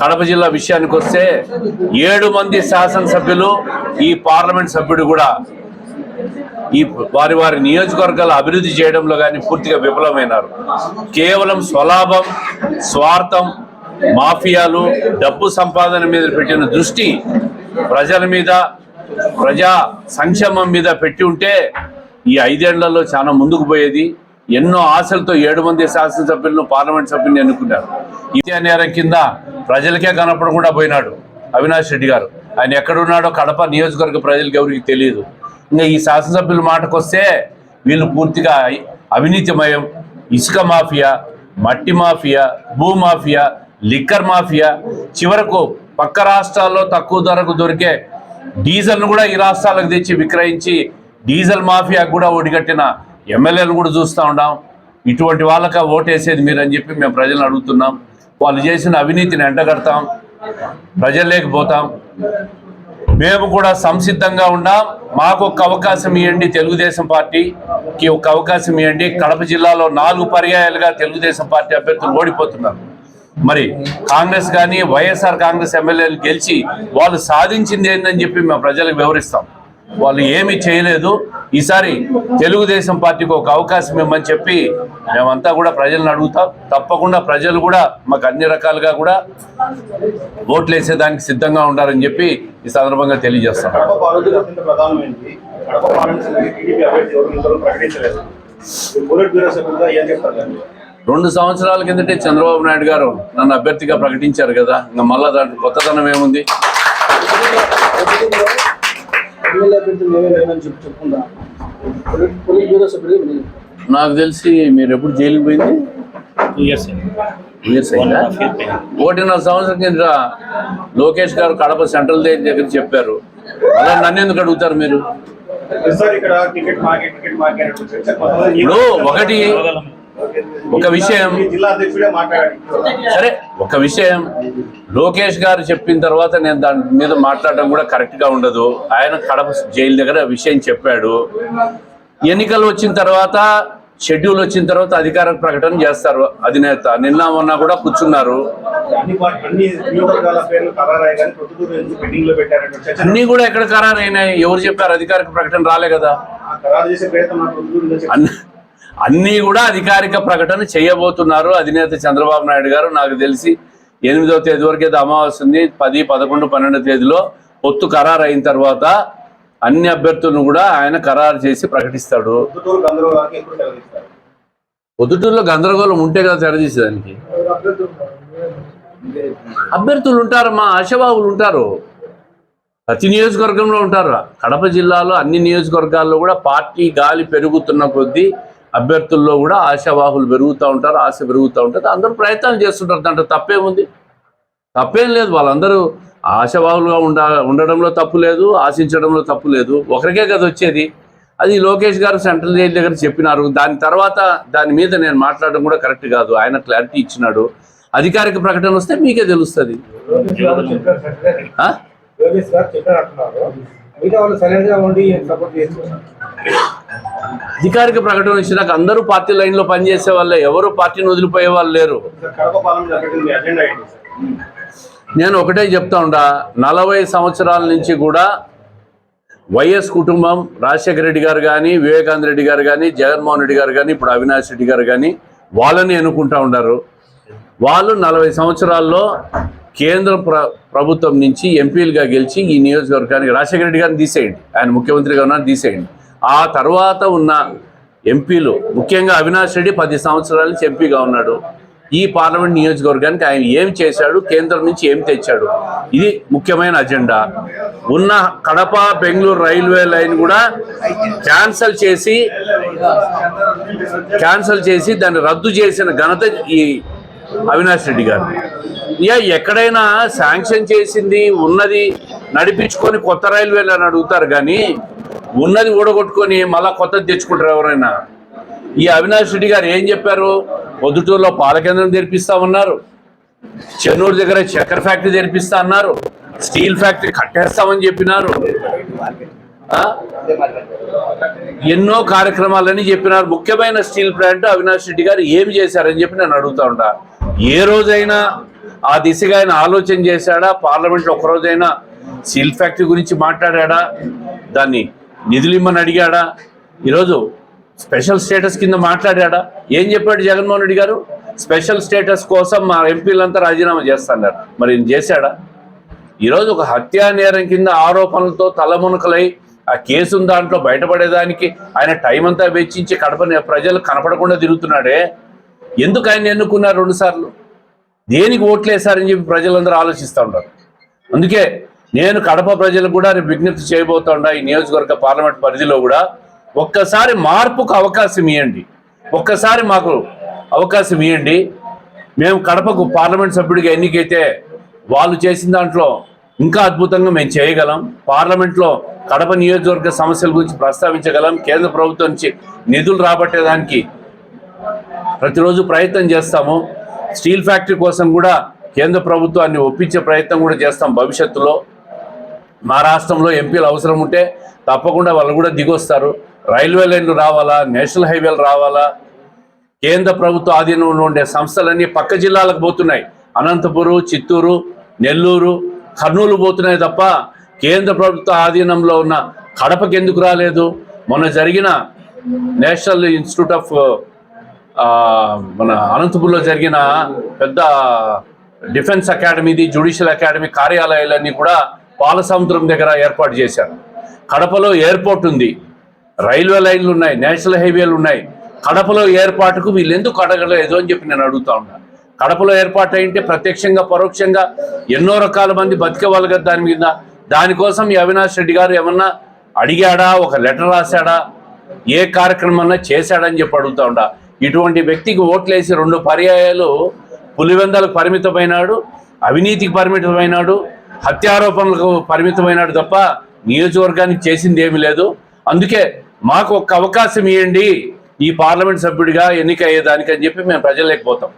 కడప జిల్లా విషయానికి వస్తే ఏడు మంది శాసనసభ్యులు ఈ పార్లమెంట్ సభ్యుడు కూడా ఈ వారి వారి నియోజకవర్గాల అభివృద్ధి చేయడంలో కానీ పూర్తిగా విఫలమైనారు. కేవలం స్వలాభం స్వార్థం మాఫియాలు డబ్బు సంపాదన మీద పెట్టిన దృష్టి ప్రజల మీద ప్రజా సంక్షేమం మీద పెట్టి ఉంటే ఈ ఐదేళ్ళలో చాలా ముందుకు పోయేది. ఎన్నో ఆశలతో ఏడు మంది శాసనసభ్యులను పార్లమెంట్ సభ్యులను ఎన్నుకున్నారు. ఇదే నేరం కింద ప్రజలకే కనపడకుండా పోయినాడు అవినాష్ రెడ్డి గారు. ఆయన ఎక్కడున్నాడో కడప నియోజకవర్గ ప్రజలకు ఎవరికి తెలియదు. ఇంకా ఈ శాసనసభ్యుల మాటకు వస్తే వీళ్ళు పూర్తిగా అవినీతిమయం ఇసుక మాఫియా మట్టి మాఫియా భూ మాఫియా లిక్కర్ మాఫియా. చివరకు పక్క రాష్ట్రాల్లో తక్కువ ధరకు దొరికే డీజిల్ను కూడా ఈ రాష్ట్రాలకు తెచ్చి విక్రయించి డీజిల్ మాఫియాకు కూడా ఒడిగట్టిన ఎమ్మెల్యేలు కూడా చూస్తూ ఉన్నాం. ఇటువంటి వాళ్ళక ఓటేసేది మీరని చెప్పి మేము ప్రజలను అడుగుతున్నాం. వాళ్ళు చేసిన అవినీతిని ఎండగడతాం ప్రజల్లోకిపోతాం మేము కూడా సంసిద్ధంగా ఉన్నాం. మాకు ఒక అవకాశం ఇవ్వండి తెలుగుదేశం పార్టీకి ఒక అవకాశం ఇవ్వండి. కడప జిల్లాలో నాలుగు పర్యాయాలుగా తెలుగుదేశం పార్టీ అభ్యర్థులు ఓడిపోతున్నారు. మరి కాంగ్రెస్ కానీ వైఎస్ఆర్ కాంగ్రెస్ ఎమ్మెల్యేలు గెలిచి వాళ్ళు సాధించింది ఏందని చెప్పి మేము ప్రజలకు వివరిస్తాం. వాళ్ళు ఏమీ చేయలేదు. ఈసారి తెలుగుదేశం పార్టీకి ఒక అవకాశం ఇవ్వమని చెప్పి మేమంతా కూడా ప్రజలను అడుగుతాం. తప్పకుండా ప్రజలు కూడా మాకు అన్ని రకాలుగా కూడా ఓట్లు వేసేదానికి సిద్ధంగా ఉండాలని చెప్పి ఈ సందర్భంగా తెలియజేస్తాం. రెండు సంవత్సరాల కిందటే చంద్రబాబు నాయుడు గారు నన్ను అభ్యర్థిగా ప్రకటించారు కదా. ఇంకా మళ్ళా దాంట్లో కొత్తదనం ఏముంది? ఎమ్మెల్యే అభ్యర్థులు మేమే లేమని చెప్పి చెప్పుకుంటా. పోలీస్ బ్యూరో సభ్యులు మేము. నాకు తెలిసి మీరు ఎప్పుడు జైలుకి పోయింది? టూ ఇయర్స్ ఇయర్స్ అయిందా? ఒకటిన్నర సంవత్సరం కింద లోకేష్ గారు కడప సెంట్రల్ దగ్గర చెప్పారు. అలా నన్ను ఎందుకు అడుగుతారు మీరు? సార్ ఇక్కడ టికెట్ మార్కెట్ టికెట్ మార్కెట్ అనే చర్చ కొంతమంది ఇప్పుడు ఒకటి ఒక విషయం సరే ఒక విషయం. లోకేష్ గారు చెప్పిన తర్వాత నేను దాని మీద మాట్లాడడం కూడా కరెక్ట్గా ఉండదు. ఆయన కడప జైలు దగ్గర విషయం చెప్పాడు. ఎన్నికలు వచ్చిన తర్వాత షెడ్యూల్ వచ్చిన తర్వాత అధికారిక ప్రకటన చేస్తారు అధినేత. నిన్న మొన్న కూడా కూర్చున్నారు. అన్ని కూడా ఎక్కడ ఖరారైనాయి? ఎవరు చెప్పారు అధికారిక ప్రకటన రాలే కదా? అన్ని అన్నీ కూడా అధికారిక ప్రకటన చేయబోతున్నారు. అధినేత చంద్రబాబు నాయుడు గారు నాకు తెలిసి ఎనిమిదవ తేదీ వరకు ఏదో అమావాస్య ఉంది. పది పదకొండు పన్నెండో తేదీలో పొత్తు ఖరారు అయిన తర్వాత అన్ని అభ్యర్థులను కూడా ఆయన ఖరారు చేసి ప్రకటిస్తాడు. పొద్దుటూరులో గందరగోళం ఉంటే కదా తెరదీసేదానికి? అభ్యర్థులు ఉంటారమ్మా ఆశాబాబులు ఉంటారు. ప్రతి నియోజకవర్గంలో ఉంటారు. కడప జిల్లాలో అన్ని నియోజకవర్గాల్లో కూడా పార్టీ గాలి పెరుగుతున్న కొద్దీ అభ్యర్థుల్లో కూడా ఆశావాహులు పెరుగుతూ ఉంటారు ఆశ పెరుగుతూ ఉంటుంది. అందరూ ప్రయత్నాలు చేస్తుంటారు. దాంట్లో తప్పేముంది? తప్పేం లేదు. వాళ్ళందరూ ఆశావాహులుగా ఉండ ఉండడంలో తప్పు లేదు ఆశించడంలో తప్పు లేదు. ఒకరికే కదా వచ్చేది. అది లోకేష్ గారు సెంట్రల్ జైలు దగ్గర చెప్పినారు. దాని తర్వాత దాని మీద నేను మాట్లాడడం కూడా కరెక్ట్ కాదు. ఆయన క్లారిటీ ఇచ్చినాడు. అధికారిక ప్రకటన వస్తే మీకే తెలుస్తుంది. సపోర్ట్ చేస్తున్నారు? అధికారిక ప్రకటన వచ్చినాక అందరూ పార్టీ లైన్లో పనిచేసే వాళ్ళే ఎవరు పార్టీని వదిలిపోయే వాళ్ళు లేరు. నేను ఒకటే చెప్తా ఉండా నలభై సంవత్సరాల నుంచి కూడా వైఎస్ కుటుంబం రాజశేఖర రెడ్డి గారు కానీ వివేకానంద రెడ్డి గారు కానీ జగన్మోహన్ రెడ్డి గారు కానీ ఇప్పుడు అవినాష్ రెడ్డి గారు కానీ వాళ్ళని ఎన్నుకుంటా ఉన్నారు వాళ్ళు నలభై సంవత్సరాల్లో కేంద్ర ప్ర ప్రభుత్వం నుంచి ఎంపీలుగా గెలిచి ఈ నియోజకవర్గానికి రాజశేఖర రెడ్డి గారిని తీసేయండి. ఆయన ముఖ్యమంత్రిగా ఉన్నారు తీసేయండి. ఆ తర్వాత ఉన్న ఎంపీలు ముఖ్యంగా అవినాష్ రెడ్డి పది సంవత్సరాల నుంచి ఎంపీగా ఉన్నాడు. ఈ పార్లమెంట్ నియోజకవర్గానికి ఆయన ఏం చేశాడు కేంద్రం నుంచి ఏం తెచ్చాడు ఇది ముఖ్యమైన అజెండా. ఉన్న కడప బెంగళూరు రైల్వే లైన్ కూడా క్యాన్సల్ చేసి క్యాన్సల్ చేసి దాన్ని రద్దు చేసిన ఘనత ఈ అవినాష్ రెడ్డి గారు. ఇక ఎక్కడైనా శాంక్షన్ చేసింది ఉన్నది నడిపించుకొని కొత్త రైల్వేలు అని అడుగుతారు కానీ ఉన్నది ఊడగొట్టుకొని మళ్ళా కొత్తది తెచ్చుకుంటారు ఎవరైనా. ఈ అవినాష్ రెడ్డి గారు ఏం చెప్పారు? పొద్దుటూరులో పాల కేంద్రం తెరిపిస్తా ఉన్నారు. చెన్నూరు దగ్గర చక్కెర ఫ్యాక్టరీ తెరిపిస్తా అన్నారు. స్టీల్ ఫ్యాక్టరీ కట్టేస్తామని చెప్పినారు. ఎన్నో కార్యక్రమాలని చెప్పినారు. ముఖ్యమైన స్టీల్ ప్లాంట్ అవినాష్ రెడ్డి గారు ఏమి చేశారని చెప్పి నేను అడుగుతా ఉంటా. ఏ రోజైనా ఆ దిశగా ఆయన ఆలోచన చేశాడా? పార్లమెంట్లో ఒకరోజైనా స్టీల్ ఫ్యాక్టరీ గురించి మాట్లాడా దాన్ని నిధులు ఇమ్మని అడిగాడా? ఈరోజు స్పెషల్ స్టేటస్ కింద మాట్లాడాడా? ఏం చెప్పాడు జగన్మోహన్ రెడ్డి గారు? స్పెషల్ స్టేటస్ కోసం మా ఎంపీలంతా రాజీనామా చేస్తున్నారు మరి ఈయన చేశాడా? ఈరోజు ఒక హత్యా నేరం కింద ఆరోపణలతో తలమునకలై ఆ కేసు దాంట్లో బయటపడేదానికి ఆయన టైం అంతా వెచ్చించి కడప ప్రజలు కనపడకుండా తిరుగుతున్నాడే? ఎందుకు ఆయన ఎన్నుకున్నారు రెండుసార్లు? దేనికి ఓట్లేశారని చెప్పి ప్రజలందరూ ఆలోచిస్తూ ఉంటారు అందుకే నేను కడప ప్రజలకు కూడా రేపు విజ్ఞప్తి చేయబోతుండా ఈ నియోజకవర్గ పార్లమెంట్ పరిధిలో కూడా ఒక్కసారి మార్పుకు అవకాశం ఇవ్వండి ఒక్కసారి మాకు అవకాశం ఇవ్వండి మేము కడపకు పార్లమెంట్ సభ్యుడిగా ఎన్నికైతే వాళ్ళు చేసిన దాంట్లో ఇంకా అద్భుతంగా మేము చేయగలం. పార్లమెంట్లో కడప నియోజకవర్గ సమస్యల గురించి ప్రస్తావించగలం. కేంద్ర ప్రభుత్వం నుంచి నిధులు రాబట్టేదానికి ప్రతిరోజు ప్రయత్నం చేస్తాము. స్టీల్ ఫ్యాక్టరీ కోసం కూడా కేంద్ర ప్రభుత్వాన్ని ఒప్పించే ప్రయత్నం కూడా చేస్తాం భవిష్యత్తులో. మా రాష్ట్రంలో ఎంపీలు అవసరం ఉంటే తప్పకుండా వాళ్ళు కూడా దిగొస్తారు. రైల్వే లైన్లు రావాలా? నేషనల్ హైవేలు రావాలా? కేంద్ర ప్రభుత్వ ఆధీనంలో ఉండే సంస్థలన్నీ పక్క జిల్లాలకు పోతున్నాయి. అనంతపురం చిత్తూరు నెల్లూరు కర్నూలు పోతున్నాయి తప్ప కేంద్ర ప్రభుత్వ ఆధీనంలో ఉన్న కడపకి ఎందుకు రాలేదు? మొన్న జరిగిన నేషనల్ ఇన్స్టిట్యూట్ ఆఫ్ మన అనంతపురంలో జరిగిన పెద్ద డిఫెన్స్ అకాడమీది జ్యుడిషియల్ అకాడమీ కార్యాలయాలన్నీ కూడా పాలసముద్రం దగ్గర ఏర్పాటు చేశారు. కడపలో ఎయిర్పోర్ట్ ఉంది. రైల్వే లైన్లు ఉన్నాయి నేషనల్ హైవేలు ఉన్నాయి. కడపలో ఏర్పాటుకు వీళ్ళు ఎందుకు అడగలేదు అని చెప్పి నేను అడుగుతా ఉన్నాను కడపలో ఏర్పాటు అయింటే ప్రత్యక్షంగా పరోక్షంగా ఎన్నో రకాల మంది బతికేవాళ్ళు కదా దాని మీద. దానికోసం అవినాష్ రెడ్డి గారు ఏమన్నా అడిగాడా ఒక లెటర్ రాశాడా ఏ కార్యక్రమన్నా చేశాడని చెప్పి అడుగుతా ఉండా ఇటువంటి వ్యక్తికి ఓట్లేసి రెండు పర్యాయాలు పులివెందలకు పరిమితమైనాడు అవినీతికి పరిమితమైనాడు హత్యారోపణలకు పరిమితమైనాడు తప్ప నియోజకవర్గానికి చేసింది ఏమీ లేదు. అందుకే మాకు ఒక అవకాశం ఇవ్వండి ఈ పార్లమెంట్ సభ్యుడిగా ఎన్నిక అయ్యేదానికి అని చెప్పి మేము ప్రజలేకపోతాం